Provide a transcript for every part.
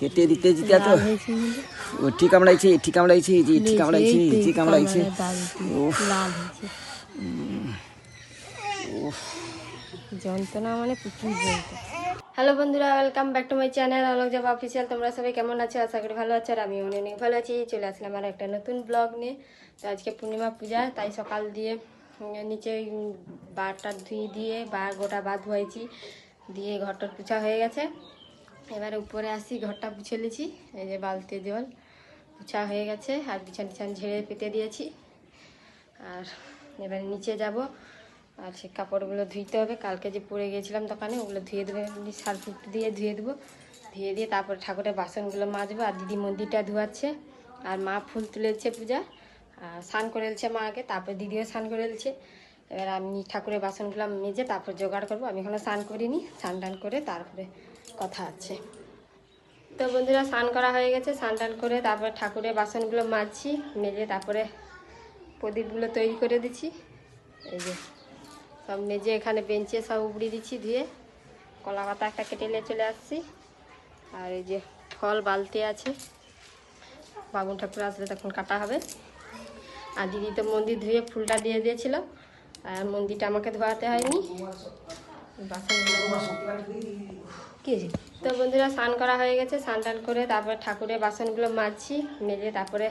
কেটে দিতে যেতে তো। ঠিক কামড়াইছে ঠিক কামড়াইছে জি ঠিক কামড়াইছে এই কামড়াইছে। যন্ত্রণা মানে প্রচুর যন্ত্রণা। হ্যালো বন্ধুরা welcome back to my channel Alok যাবা অফিসিয়াল তোমরা সবাই কেমন আছো? আশা করি ভালো আছো, আর আমি অনেক ভালো আছি। চলে আসলাম আর একটা নতুন ব্লগ নিয়ে। তো আজকে পূর্ণিমা পূজা, তাই সকাল দিয়ে নিচে বারটা ধুয়ে দিয়ে বা গোটা বাদ ধুয়েছি দিয়ে ঘরটার পুছা হয়ে গেছে। এবারে উপরে আসি, ঘরটা পুছে নিয়েছি। এই যে বালতি জল পুছা হয়ে গেছে আর বিছান টিছান ঝেড়ে পেতে দিয়েছি। আর এবারে নিচে যাব। আর সে কাপড়গুলো ধুইতে হবে। কালকে যে পরে গিয়েছিলাম দোকানে, ওগুলো ধুয়ে দেবে। সার্ফ দিয়ে ধুয়ে দেবো। ধুয়ে দিয়ে তারপরে ঠাকুরের বাসনগুলো মাজবো। আর দিদি মন্দিরটা ধোয়াচ্ছে। আর মা ফুল তুলেছে পূজা। আর স্নান করে এলছে মা আগে, তারপর দিদিও স্নান করে এলছে। এবার আমি ঠাকুরের বাসনগুলো মেজে তারপর জোগাড় করব। আমি এখনও স্নান করিনি। স্নান টান করে তারপরে কথা আছে। তো বন্ধুরা, স্নান করা হয়ে গেছে। স্নান টান করে তারপরে ঠাকুরের বাসনগুলো মাজছি মেজে তারপরে প্রদীপগুলো তৈরি করে দিচ্ছি। এই যে সব মেজে এখানে বেঞ্চে সব উপড়ি দিচ্ছি, ধুয়ে কলা পাতা একটা কেটে নিয়ে চলে আসছি। আর এই যে ফল, বালতি আছে। বাবুন ঠাকুর আসলে তখন কাটা হবে। আর দিদি তো মন্দির ধুয়ে ফুলটা দিয়ে দিয়েছিল আর মন্দিরটা আমাকে ধোয়াতে হয়নি। বাসনগুলো তো বন্ধুরা স্নান করা হয়ে গেছে, স্নান টান করে তারপরে ঠাকুরের বাসনগুলো মাজছি মেজে তারপরে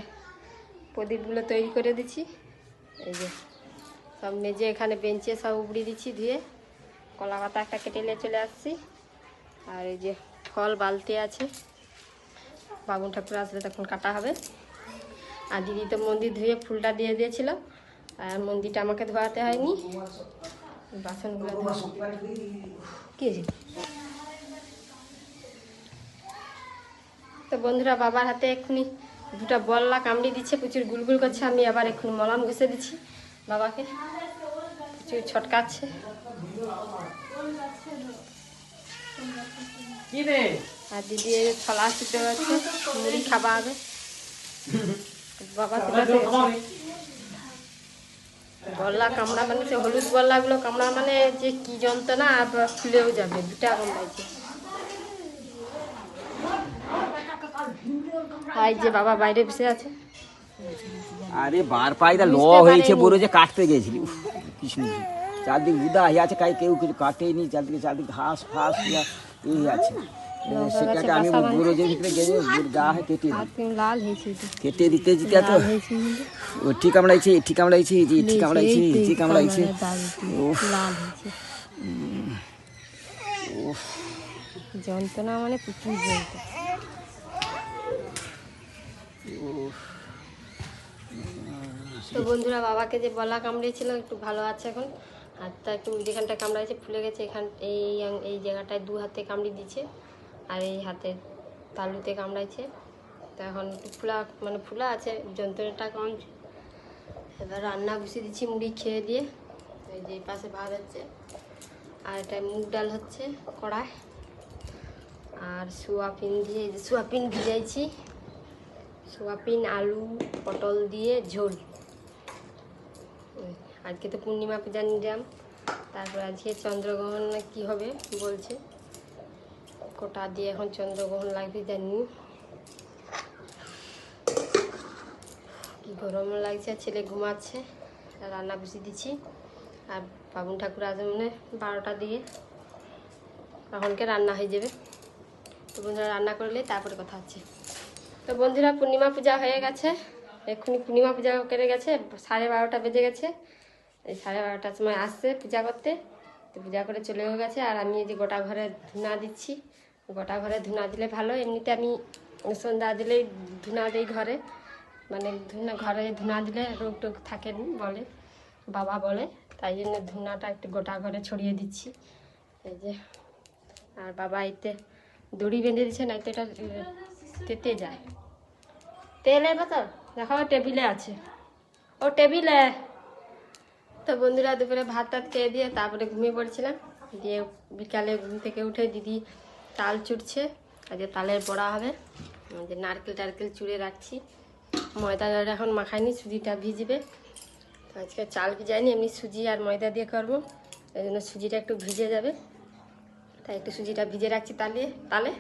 প্রদীপগুলো তৈরি করে দিচ্ছি। এই যে সব মেজে এখানে বেঞ্চে সব উপড়ি দিচ্ছি, ধুয়ে কলা পাতা একটা কেটে নিয়ে চলে আসছি। আর এই যে ফল, বালতি আছে। বাবুন ঠাকুর আসলে তখন কাটা হবে। আর দিদি তো মন্দির ধুয়ে ফুলটা দিয়ে দিয়েছিল। আর মন্দিরটা আমাকে ধোয়াতে হয়নি। বাসনগুলো ধোয়া। কি হয়েছে? তো বন্ধুরা বাবার হাতে এক্ষুনি দুটো বল্লা কামড়ি দিচ্ছে প্রচুর গুলগুল করছে আমি আবার এক্ষুনি মলাম ঘষে দিচ্ছি বাবাকে। প্রচুর ছটকাচ্ছে। আর দিদি এই ছলা শুতে যাচ্ছে মুড়ি খাবা হবে বাবা বল্লা কামড়া মানে সে হলুদ বল্লাগুলো কামড়া মানে যে কি যন্ত্রণা আবার খুলেও যাবে দুটা কামড়াইছে আর যে বাবা বাইরে বসে আছে আরে বার পায়দা ল বুঝতে হয়েছে পারিনি। বড় যে কাটতে গেছিলি উফ, কৃষ্ণ চারদিক উদা হয়ে আছে কাই কেউ কিছু কাটেনি চারদিকে চারদিক ঘাস ফাঁস ইয়া এই আছে এ, লঙ্কা সেটাকে গাছে আমি বাসা বাঁধছে। বড় যে ভিতরে গেছে ওর গা হয়ে কেটে দিই হাত কিন্তু লাল হয়েছে তো। কেটে দিতে যেতে তো লাল হয়েছে কিন্তু। ও ঠিক কামড়াইছে ঠিক কামড়াইছে জি ঠিক কামড়াইছে এই তো এই ঠিক কামড়াইছে কামড়ায় দাগ দিয়ে উফ। লাল হয়েছে যন্ত্রণা মানে প্রচুর যন্ত্রণা তো বন্ধুরা বাবাকে যে বলা কামড়িয়েছিল, একটু ভালো আছে এখন। হাতটা একটু যেখানটা কামড়াইছে, ফুলে গেছে, এখান এই এই জায়গাটায় দু হাতে কামড়ি দিচ্ছে আর এই হাতে তালুতে কামড়াইছে। তো এখন একটু ফুলা মানে ফুলা আছে, যন্ত্রণাটা কমছে এবার রান্না বসিয়ে দিচ্ছি মুড়ি খেয়ে দিয়ে। এই যে পাশে ভাত হচ্ছে আর এটা মুগ ডাল হচ্ছে কড়ায় আর সোয়াবিন দিয়ে সোয়াবিন ভিজাইছি। সোয়াবিন, আলু, পটল দিয়ে ঝোল। আজকে তো পূর্ণিমা পূজা নিলাম। তারপর আজকে চন্দ্রগ্রহণ না কী হবে বলছে। কোটা দিয়ে এখন চন্দ্রগ্রহণ লাগবে জানি। কি গরম লাগছে ছেলে ঘুমাচ্ছে। রান্না বসিয়ে দিচ্ছি। আর বাবুন ঠাকুর আসবে মানে বারোটা দিয়ে। তখনকে রান্না হয়ে যাবে। তো বন্ধুরা রান্না করলে তারপরে কথা হচ্ছে। তো বন্ধুরা পূর্ণিমা পূজা হয়ে গেছে। এক্ষুনি পূর্ণিমা পূজা করে গেছে, সাড়ে বারোটা বেজে গেছে। এই সাড়ে বারোটার সময় আসছে পূজা করতে। তো পূজা করে চলেও গেছে, আর আমি এই যে গোটা ঘরে ধুনা দিচ্ছি। গোটা ঘরে ধুনা দিলে ভালো, এমনিতে আমি সন্ধ্যা দিলেই ধুনা দিই ঘরে। মানে ধুনা, ঘরে ধুনা দিলে রোগ টোগ থাকেনি বলে, বাবা বলে। তাই জন্য ধুনাটা একটু গোটা ঘরে ছড়িয়ে দিচ্ছি। এই যে, আর বাবা এতে দড়ি বেঁধে দিচ্ছে না তো এটা তেতে যায়। তেলের বোতল? দেখো, টেবিলে আছে। ও টেবিলে। তো বন্ধুরা, দুপুরে ভাত টাত খেয়ে দিয়ে তারপরে ঘুমিয়ে পড়ছিলাম। দিয়ে বিকালে ঘুম থেকে উঠে দিদি তাল চুটছে আজকে তালের বড়া হবে। যে নারকেল টারকেল চুড়ে রাখছি। ময়দা এখন মাখাইনি, সুজিটা ভিজবে। আজকে চাল ভিজাইনি, এমনি সুজি আর ময়দা দিয়ে করব। এই জন্য সুজিটা একটু ভিজে যাবে। তাই একটু সুজিটা ভিজে রাখছি তালে তালে।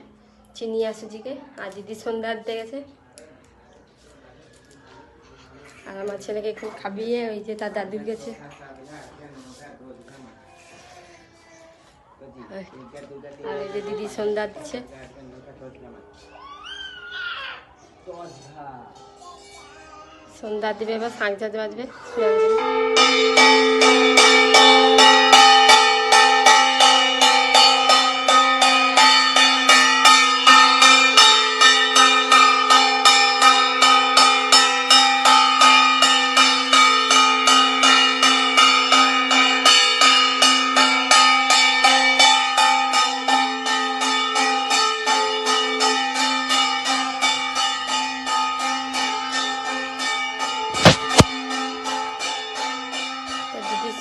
চিনি আর সুজিকে। আর দিদি সন্ধ্যা দিতে গেছে। আর আমার ছেলেকে একটু খাবিয়ে ওই যে তার দাদুর গেছে। আর এই যে দিদি সন্ধ্যা দিচ্ছে। সন্ধ্যা দিবে এবার শাঁখ বাজবে।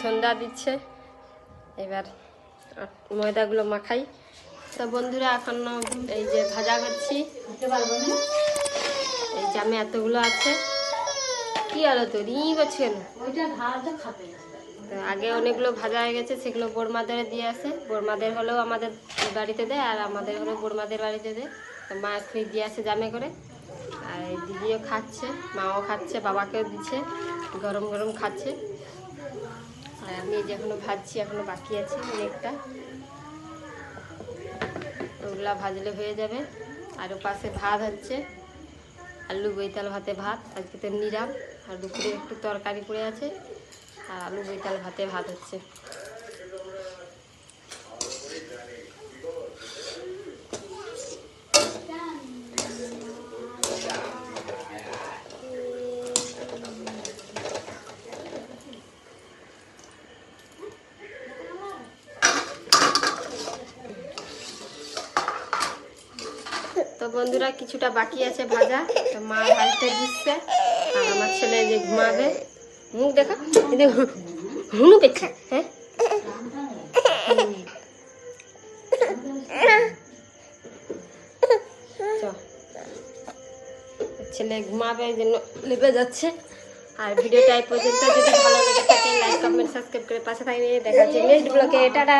সন্ধ্যা দিচ্ছে। এবার ময়দাগুলো মাখাই। তো বন্ধুরা, এখন এই যে ভাজা করছি। এই আমি এতগুলো আছে। কি আলো তো ই করছে আগে অনেকগুলো ভাজা হয়ে গেছে, সেগুলো বোরমাদের দিয়ে আসে। বোরমাদের হলেও আমাদের বাড়িতে দেয়, আর আমাদের হলেও বোরমাদের বাড়িতে দেয়। মা খুঁড়ি দিয়ে আসে জামে করে। আর দিদিও খাচ্ছে, মাও খাচ্ছে, বাবাকেও দিচ্ছে, গরম গরম খাচ্ছে। আর আমি এই যে এখনও ভাজছি, এখনও বাকি আছে, অনেকটা। ওগুলা ভাজলে হয়ে যাবে। আর পাশে ভাত হচ্ছে, আলু বৈতাল ভাতে ভাত, আজকে তো নিরাম, আর দুপুরে একটু তরকারি পড়ে আছে, আর আলু বৈতাল ভাতে ভাত হচ্ছে। বন্ধুরা, কিছুটা বাকি আছে ভাজা। তো মা ভাজতে বুঝছে আর আমার ছেলে যে ঘুমাবে। মুখ দেখা হুনু পেচ্ছে হ্যাঁ। ছেলে ঘুমাবে, এই জন্য লেগে যাচ্ছে। আর ভিডিওটা এই পর্যন্ত। যদি ভালো লেগে থাকে লাইক কমেন্ট সাবস্ক্রাইব করে পাশে থাকবে। দেখা যাচ্ছে নেক্সট ব্লগে টাটা!